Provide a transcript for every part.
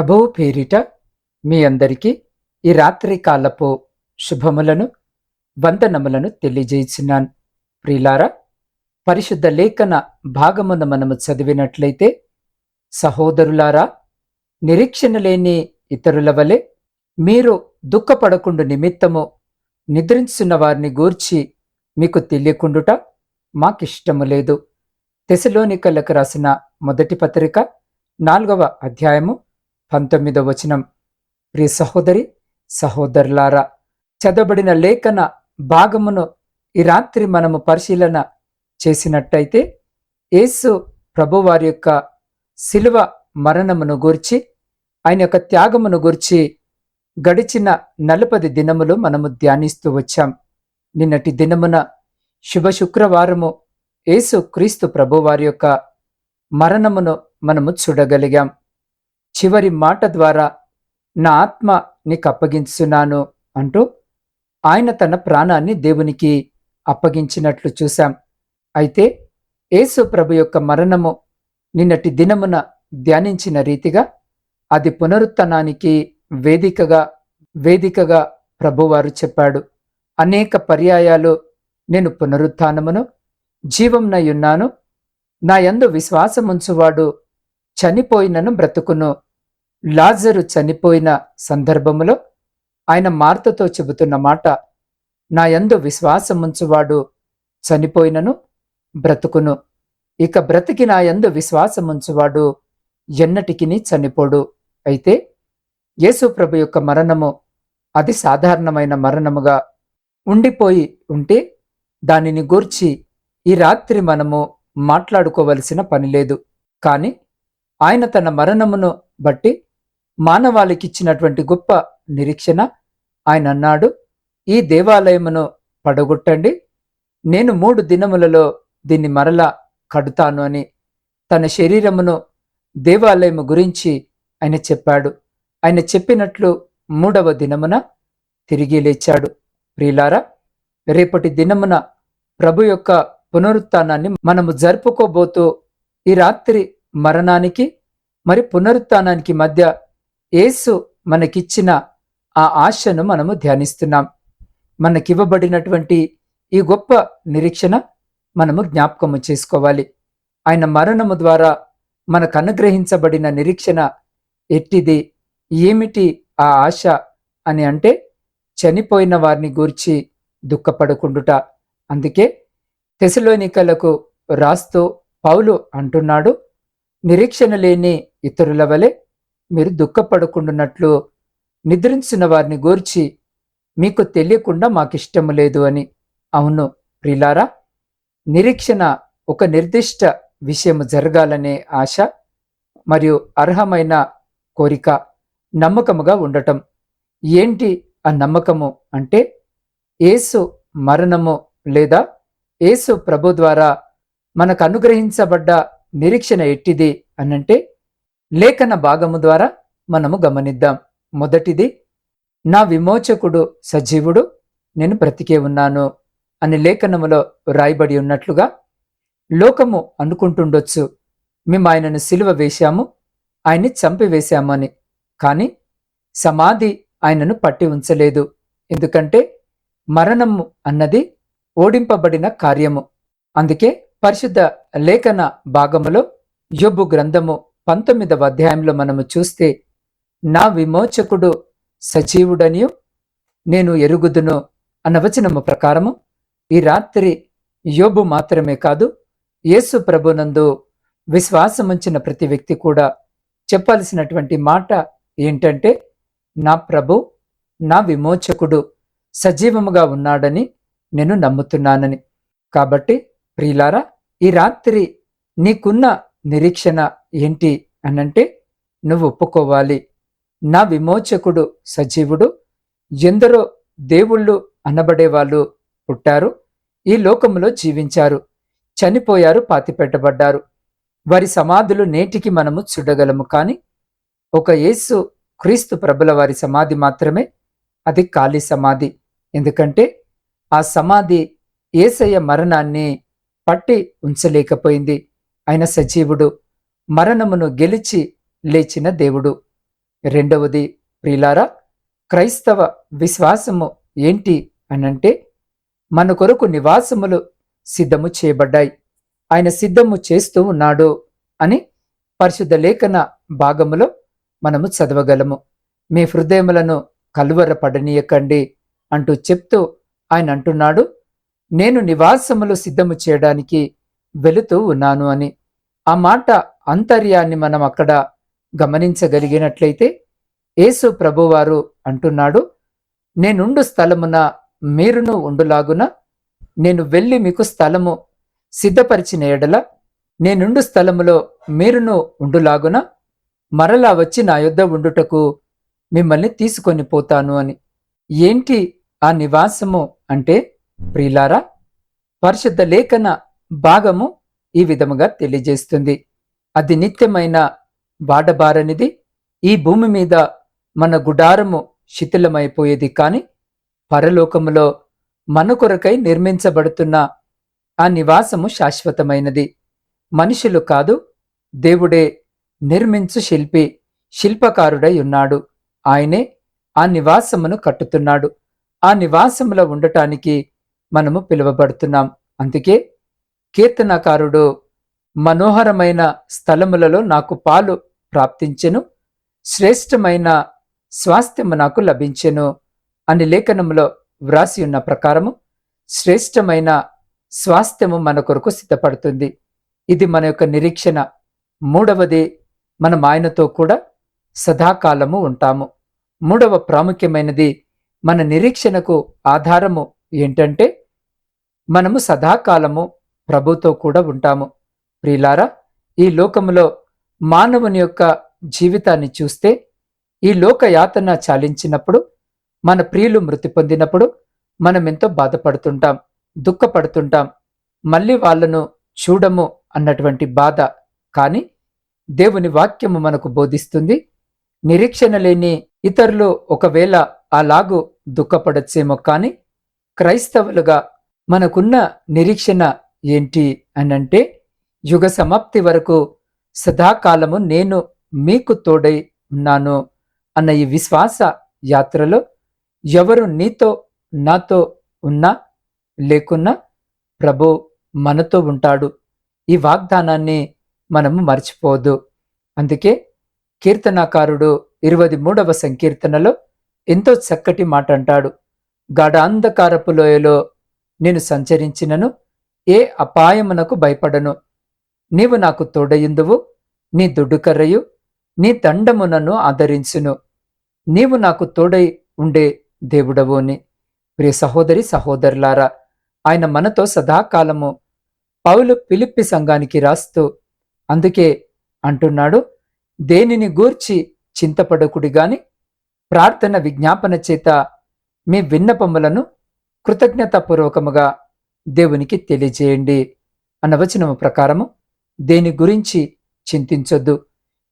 ప్రభువు పేరిట మీ అందరికీ ఈ రాత్రి కాలపు శుభములను వందనములను తెలియజేసినాను ప్రియులారా పరిశుద్ధ లేఖన భాగమున మనము చదివినట్లయితే సహోదరులారా నిరీక్షణ లేని ఇతరుల వలె మీరు దుఃఖపడకుండు నిమిత్తము నిద్రించున్న వారిని గూర్చి మీకు తెలియకుండుట మాకిష్టము లేదు. తెశలోనికలకు రాసిన మొదటి పత్రిక నాలుగవ అధ్యాయము పంతొమ్మిదవ వచనం. ప్రియ సహోదరి సహోదరులారా చదవబడిన లేఖన భాగమును ఈ రాత్రి మనము పరిశీలన చేసినట్టయితే యేసు ప్రభువారి యొక్క శిలువ మరణమును గూర్చి ఆయన యొక్క త్యాగమును గూర్చి గడిచిన నలపది దినములు మనము ధ్యానిస్తూ వచ్చాం. నిన్నటి దినమున శుభ శుక్రవారము యేసు క్రీస్తు ప్రభువారి యొక్క మరణమును మనము చూడగలిగాం. చివరి మాట ద్వారా నా ఆత్మ నీకు అప్పగించున్నాను అంటూ ఆయన తన ప్రాణాన్ని దేవునికి అప్పగించినట్లు చూశాం. అయితే యేసు ప్రభు యొక్క మరణము నిన్నటి దినమున ధ్యానించిన రీతిగా అది పునరుత్తనానికి వేదికగా వేదికగా ప్రభువారు చెప్పాడు. అనేక పర్యాయాలు నేను పునరుత్నమును జీవంనయున్నాను నా యందు విశ్వాసముంచువాడు చనిపోయినను బ్రతుకును. లాజరు చనిపోయిన సందర్భములో ఆయన మార్తతో చెబుతున్న మాట నా యందు విశ్వాసముంచువాడు చనిపోయినను బ్రతుకును. ఇక బ్రతికి నా యందు విశ్వాసముంచువాడు ఎన్నటికిని చనిపోడు. అయితే యేసు ప్రభు యొక్క మరణము అది సాధారణమైన మరణముగా ఉండిపోయి ఉంటే దానిని గూర్చి ఈ రాత్రి మనము మాట్లాడుకోవలసిన పని లేదు. కానీ ఆయన తన మరణమును బట్టి మానవాళికిచ్చినటువంటి గొప్ప నిరీక్షణ ఆయన అన్నాడు. ఈ దేవాలయమును పడగొట్టండి. నేను మూడు దినములలో దీన్ని మరలా కడుతాను అని తన శరీరమును దేవాలయము గురించి ఆయన చెప్పాడు. ఆయన చెప్పినట్లు మూడవ దినమున తిరిగి లేచాడు. ప్రియులారా రేపటి దినమున ప్రభు యొక్క పునరుత్నాన్ని మనము జరుపుకోబోతూ ఈ రాత్రి మరణానికి మరి పునరుత్నానికి మధ్య యేసు మనకిచ్చిన ఆ ఆశను మనము ధ్యానిస్తున్నాం. మనకివ్వబడినటువంటి ఈ గొప్ప నిరీక్షణ మనము జ్ఞాపకము చేసుకోవాలి. ఆయన మరణము ద్వారా మనకు అనుగ్రహించబడిన నిరీక్షణ ఎట్టిది? ఏమిటి ఆ ఆశ అని అంటే చనిపోయిన వారిని గూర్చి దుఃఖపడకుండుట. అందుకే తెసలోనికలకు రాస్తూ పౌలు అంటున్నాడు నిరీక్షణ లేని ఇతరుల వలె మీరు దుఃఖపడకుండున్నట్లు నిద్రించిన వారిని గూర్చి మీకు తెలియకుండా మాకిష్టము లేదు అని. అవును ప్రిలారా నిరీక్షణ ఒక నిర్దిష్ట విషయము జరగాలనే ఆశ మరియు అర్హమైన కోరిక నమ్మకముగా ఉండటం. ఏంటి ఆ నమ్మకము అంటే ఏసు మరణము లేదా ఏసు ప్రభు ద్వారా మనకు అనుగ్రహించబడ్డ నిరీక్షణ ఎట్టిది అనంటే లేఖన భాగము ద్వారా మనము గమనిద్దాం. మొదటిది నా విమోచకుడు సజీవుడు నేను బ్రతికే ఉన్నాను అని లేఖనములో రాయబడి ఉన్నట్లుగా లోకము అనుకుంటుండొచ్చు. మేము ఆయనను సిలువ వేశాము ఆయన్ని చంపివేశాము అని. కానీ సమాధి ఆయనను పట్టి ఉంచలేదు. ఎందుకంటే మరణము అన్నది ఓడింపబడిన కార్యము. అందుకే పరిశుద్ధ లేఖన భాగములో యొబ్బు గ్రంథము పంతొమ్మిదవ అధ్యాయంలో మనము చూస్తే నా విమోచకుడు సజీవుడనియు నేను ఎరుగుదును అన్న వచనము ప్రకారము ఈ రాత్రి యోబు మాత్రమే కాదు యేసు ప్రభునందు విశ్వాసముంచిన ప్రతి వ్యక్తి కూడా చెప్పాల్సినటువంటి మాట ఏంటంటే నా ప్రభు నా విమోచకుడు సజీవముగా ఉన్నాడని నేను నమ్ముతున్నానని. కాబట్టి ప్రియులారా ఈ రాత్రి నీకున్న నిరీక్షణ ఏంటి అనంటే నువ్వు ఒప్పుకోవాలి. నా విమోచకుడు సజీవుడు. ఎందరో దేవుళ్ళు అనబడే వాళ్ళు పుట్టారు. ఈ లోకములో జీవించారు. చనిపోయారు పాతిపెట్టబడ్డారు. వారి సమాధులు నేటికి మనము చూడగలము. కానీ ఒక యేసు క్రీస్తు ప్రభుల వారి సమాధి మాత్రమే. అది ఖాళీ సమాధి. ఎందుకంటే ఆ సమాధి ఏసయ్య మరణాన్ని పట్టి ఉంచలేకపోయింది. ఆయన సజీవుడు మరణమును గెలిచి లేచిన దేవుడు. రెండవది ప్రిలారా క్రైస్తవ విశ్వాసము ఏంటి అనంటే మన కొరకు నివాసములు సిద్ధము చేయబడ్డాయి. ఆయన సిద్ధము చేస్తూ ఉన్నాడు అని పరిశుద్ధ లేఖన భాగములో మనము చదవగలము. మీ హృదయములను కలువరపడనీయకండి అంటూ చెప్తూ ఆయన అంటున్నాడు. నేను నివాసములు సిద్ధము చేయడానికి వెళుతూ ఉన్నాను అని. ఆ మాట అంతర్యాన్ని మనం అక్కడ గమనించగలిగినట్లయితే యేసు ప్రభువారు అంటున్నాడు నేనుండు స్థలమున మీరును ఉండులాగున నేను వెళ్ళి మీకు స్థలము సిద్ధపరిచిన ఎడల నేనుండు స్థలములో మీరును ఉండులాగున మరలా వచ్చి నా యొద్ద ఉండుటకు మిమ్మల్ని తీసుకొని పోతాను అని. ఏంటి ఆ నివాసము అంటే ప్రియులారా పరిశుద్ధ లేఖన భాగము ఈ విధముగా తెలియజేస్తుంది. అది నిత్యమైన వాడబారనిది. ఈ భూమి మీద మన గుడారము శిథిలమైపోయేది కాని పరలోకములో మన కొరకై నిర్మించబడుతున్న ఆ నివాసము శాశ్వతమైనది. మనుషులు కాదు దేవుడే నిర్మించు శిల్పి శిల్పకారుడై ఉన్నాడు. ఆయనే ఆ నివాసమును కట్టుతున్నాడు. ఆ నివాసములో ఉండటానికి మనము పిలువబడుతున్నాం. అందుకే కీర్తనకారుడు మనోహరమైన స్థలములలో నాకు పాలు ప్రాప్తించెను. శ్రేష్టమైన స్వాస్థ్యము నాకు లభించెను అని లేఖనములో వ్రాసి ఉన్న ప్రకారము శ్రేష్టమైన స్వాస్థ్యము మన కొరకు సిద్ధపడుతుంది. ఇది మన యొక్క నిరీక్షణ. మూడవది మనం ఆయనతో కూడా సదాకాలము ఉంటాము. మూడవ ప్రాముఖ్యమైనది మన నిరీక్షణకు ఆధారము ఏంటంటే మనము సదాకాలము ప్రభుతో కూడా ఉంటాము. ప్రియులారా ఈ లోకములో మానవుని యొక్క జీవితాన్ని చూస్తే ఈ లోక యాతన చాలించినప్పుడు మన ప్రియులు మృతి పొందినప్పుడు మనం ఎంతో బాధపడుతుంటాం దుఃఖపడుతుంటాం. మళ్ళీ వాళ్ళను చూడము అన్నటువంటి బాధ. కానీ దేవుని వాక్యము మనకు బోధిస్తుంది నిరీక్షణ లేని ఇతరులు ఒకవేళ అలాగూ దుఃఖపడచ్చేమో కానీ క్రైస్తవులుగా మనకున్న నిరీక్షణ ఏంటి అనంటే యుగ సమాప్తి వరకు సదాకాలము నేను మీకు తోడై ఉన్నాను అన్న ఈ విశ్వాస యాత్రలో ఎవరు నీతో నాతో ఉన్నా లేకున్నా ప్రభు మనతో ఉంటాడు. ఈ వాగ్దానాన్ని మనము మర్చిపోదు. అందుకే కీర్తనాకారుడు ఇరవై మూడవ సంకీర్తనలో ఎంతో చక్కటి మాట అంటాడు గాఢ అంధకారపు లోయలో నేను సంచరించినను ఏ అపాయమునకు భయపడను. నీవు నాకు తోడయుందువు నీ దుడ్డుకర్రయు నీ దండమునను ఆదరించును. నీవు నాకు తోడై ఉండే దేవుడవోని ప్రియ సహోదరి సహోదరులారా ఆయన మనతో సదాకాలము పౌలు పిలిప్పి సంఘానికి రాస్తూ అందుకే అంటున్నాడు దేనిని గూర్చి చింతపడకుడి గాని ప్రార్థన విజ్ఞాపన చేత మీ విన్నపములను కృతజ్ఞతాపూర్వకముగా దేవునికి తెలియజేయండి అన్న వచనము ప్రకారము దేని గురించి చింతించొద్దు.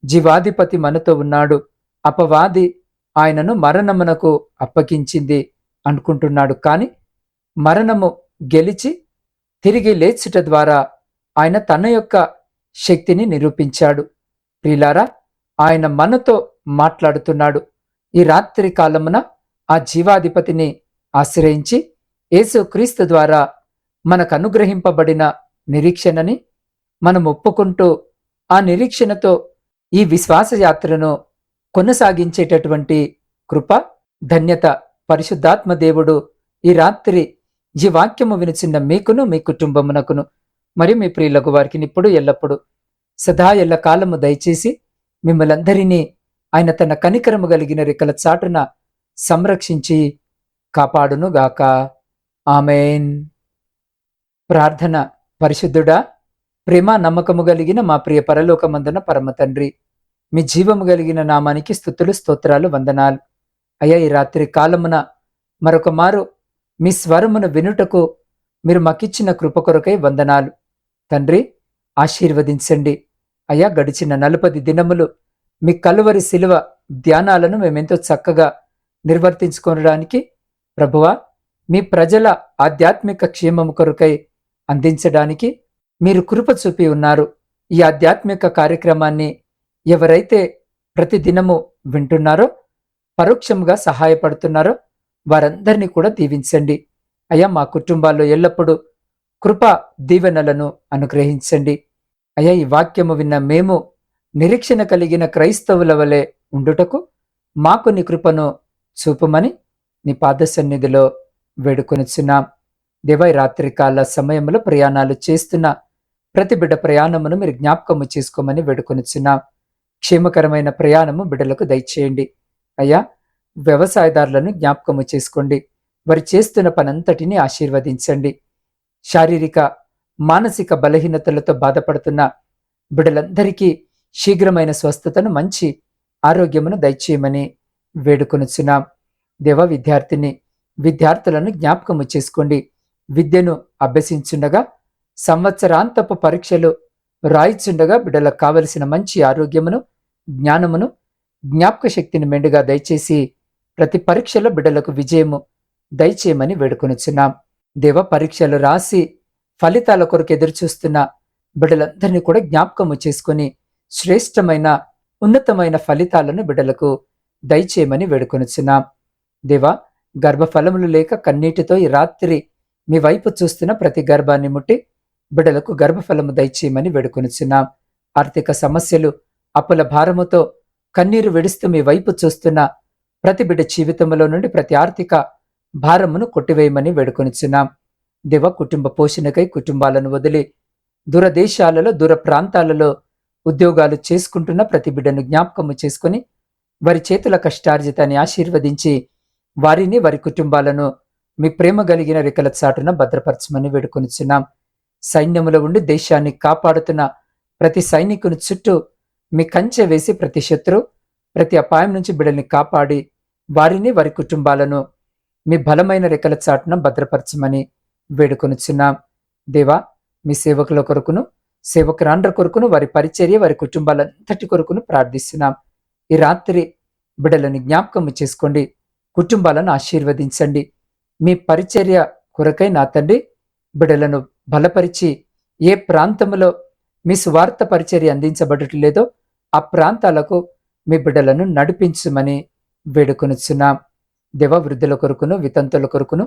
జీవాధిపతి మనతో ఉన్నాడు. అపవాది ఆయనను మరణమునకు అప్పగించింది అనుకుంటున్నాడు. కాని మరణము గెలిచి తిరిగి లేచుట ద్వారా ఆయన తన యొక్క శక్తిని నిరూపించాడు. ప్రిలారా ఆయన మనతో మాట్లాడుతున్నాడు. ఈ రాత్రి కాలమున ఆ జీవాధిపతిని ఆశ్రయించి యేసు క్రీస్తు ద్వారా మనకు అనుగ్రహింపబడిన నిరీక్షణని మనం ఒప్పుకుంటూ ఆ నిరీక్షణతో ఈ విశ్వాస యాత్రను కొనసాగించేటటువంటి కృప ధన్యత పరిశుద్ధాత్మ దేవుడు ఈ రాత్రి ఈ వాక్యము వినిచిన్న మీకును మీ కుటుంబమునకును మరియు మీ ప్రియులకు వారికి ఇప్పుడు ఎల్లప్పుడు సదా ఎల్ల కాలము దయచేసి మిమ్మలందరినీ ఆయన తన కనికరము కలిగిన రెక్కల చాటున సంరక్షించి కాపాడునుగాక. ఆమెన్. ప్రార్థన పరిశుద్ధుడా ప్రేమ నమ్మకము కలిగిన మా ప్రియ పరలోకమందున పరమ తండ్రి మీ జీవము కలిగిన నామానికి స్థుతులు స్తోత్రాలు వందనాలు. అయ్యా ఈ రాత్రి కాలమున మరొక మారు మీ స్వరమును వినుటకు మీరు మాకిచ్చిన కృప కొరకై వందనాలు. తండ్రి ఆశీర్వదించండి. అయ్యా గడిచిన నలుపది దినములు మీ కలువరి శిలువ ధ్యానాలను మేమెంతో చక్కగా నిర్వర్తించుకోవడానికి ప్రభువా మీ ప్రజల ఆధ్యాత్మిక క్షేమము కొరకై అందించడానికి మీరు కృప చూపి ఉన్నారు. ఈ ఆధ్యాత్మిక కార్యక్రమాన్ని ఎవరైతే ప్రతిదినము వింటున్నారో పరోక్షంగా సహాయపడుతున్నారో వారందరినీ కూడా దీవించండి. అయ్యా మా కుటుంబాల్లో ఎల్లప్పుడూ కృప దీవెనలను అనుగ్రహించండి. అయ్యా ఈ వాక్యము విన్న మేము నిరీక్షణ కలిగిన క్రైస్తవుల వలె ఉండుటకు మాకు నీ కృపను చూపమని నీ పాద సన్నిధిలో వేడుకొనిచున్నాం. దేవై రాత్రికాల సమయంలో ప్రయాణాలు చేస్తున్న ప్రతి బిడ్డ ప్రయాణమును మీరు జ్ఞాపకము చేసుకోమని వేడుకొనిచున్నాం. క్షేమకరమైన ప్రయాణము బిడ్డలకు దయచేయండి. అయ్యా వ్యవసాయదారులను జ్ఞాపకము చేసుకోండి. వారు చేస్తున్న పనంతటిని ఆశీర్వదించండి. శారీరక మానసిక బలహీనతలతో బాధపడుతున్న బిడ్డలందరికీ శీఘ్రమైన స్వస్థతను మంచి ఆరోగ్యమును దయచేయమని వేడుకొనుచున్నాం. దేవ విద్యార్థిని విద్యార్థులను జ్ఞాపకము చేసుకోండి. విద్యను అభ్యసించుండగా సంవత్సరాంతపు పరీక్షలు రాయిచుండగా బిడ్డలకు కావలసిన మంచి ఆరోగ్యమును జ్ఞానమును జ్ఞాపక శక్తిని మెండుగా దయచేసి ప్రతి పరీక్షలో బిడ్డలకు విజయము దయచేయమని వేడుకొనిచున్నాం. దేవ పరీక్షలు రాసి ఫలితాల కొరకు ఎదురుచూస్తున్న బిడ్డలందరినీ కూడా జ్ఞాపకము చేసుకొని శ్రేష్టమైన ఉన్నతమైన ఫలితాలను బిడ్డలకు దయచేయమని వేడుకొనిచున్నాం. దేవా గర్భఫలములు లేక కన్నీటితో ఈ రాత్రి మీ వైపు చూస్తున్న ప్రతి గర్భాన్ని ముట్టి బిడ్డలకు గర్భఫలము దయచేయమని వేడుకొనిచున్నాం. ఆర్థిక సమస్యలు అప్పుల భారముతో కన్నీరు విడుస్తూ మీ వైపు చూస్తున్న ప్రతి బిడ్డ జీవితంలో నుండి ప్రతి ఆర్థిక భారమును కొట్టివేయమని వేడుకొనిచున్నాం. దివ కుటుంబ పోషణకై కుటుంబాలను వదిలి దూరదేశాలలో దూర ప్రాంతాలలో ఉద్యోగాలు చేసుకుంటున్న ప్రతి బిడ్డను జ్ఞాపకము చేసుకుని వారి చేతుల కష్టార్జితాన్ని ఆశీర్వదించి వారిని వారి కుటుంబాలను మీ ప్రేమ కలిగిన రెక్కల చాటున భద్రపరచమని వేడుకొనిచున్నాం. సైన్యములో ఉండి దేశాన్ని కాపాడుతున్న ప్రతి సైనికుని చుట్టూ మీ కంచె వేసి ప్రతి శత్రు ప్రతి అపాయం నుంచి బిడల్ని కాపాడి వారిని వారి కుటుంబాలను మీ బలమైన రెక్కల చాటున భద్రపరచమని వేడుకొనిచున్నాం. దేవా మీ సేవకుల కొరకును సేవకురాండ్ర కొరకును వారి పరిచర్య వారి కుటుంబాలంతటి కొరకును ప్రార్థిస్తున్నాం. ఈ రాత్రి బిడలను జ్ఞాపకం చేసుకోండి. కుటుంబాలను ఆశీర్వదించండి. మీ పరిచర్య కొరకై నా తండ్రి బిడలను బలపరిచి ఏ ప్రాంతంలో మీ స్వార్థ పరిచర్య అందించబడట్లేదో ఆ ప్రాంతాలకు మీ బిడ్డలను నడిపించమని వేడుకొనిచున్నాం. దేవ వృద్ధుల కొరకును వితంతుల కొరకును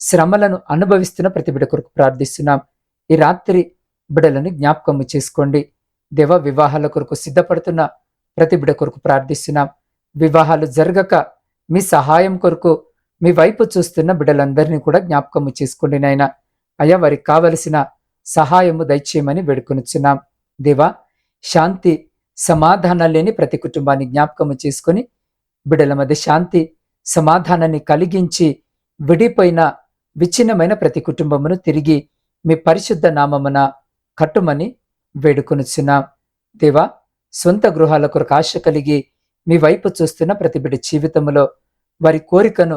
శ్రమలను అనుభవిస్తున్న ప్రతి బిడ్డ కొరకు ప్రార్థిస్తున్నాం. ఈ రాత్రి బిడలను జ్ఞాపకము చేసుకోండి. దేవ వివాహాల కొరకు సిద్ధపడుతున్న ప్రతి బిడ్డ కొరకు ప్రార్థిస్తున్నాం. వివాహాలు జరగక మీ సహాయం కొరకు మీ వైపు చూస్తున్న బిడ్డలందరినీ కూడా జ్ఞాపకము చేసుకోండి నాయన. అయ్యా వారికి కావలసిన సహాయము దయచేయమని వేడుకొనిచ్చున్నాం దేవా శాంతి సమాధానం లేని ప్రతి కుటుంబాన్ని జ్ఞాపకము చేసుకొని బిడ్డల మధ్య శాంతి సమాధానాన్ని కలిగించి విడిపోయిన విచ్ఛిన్నమైన ప్రతి కుటుంబమును తిరిగి మీ పరిశుద్ధ నామమున కట్టుమని వేడుకొనిచ్చున్నాం దేవా సొంత గృహాల కొరకు ఆశ కలిగి మీ వైపు చూస్తున్న ప్రతి బిడ్డ జీవితంలో వారి కోరికను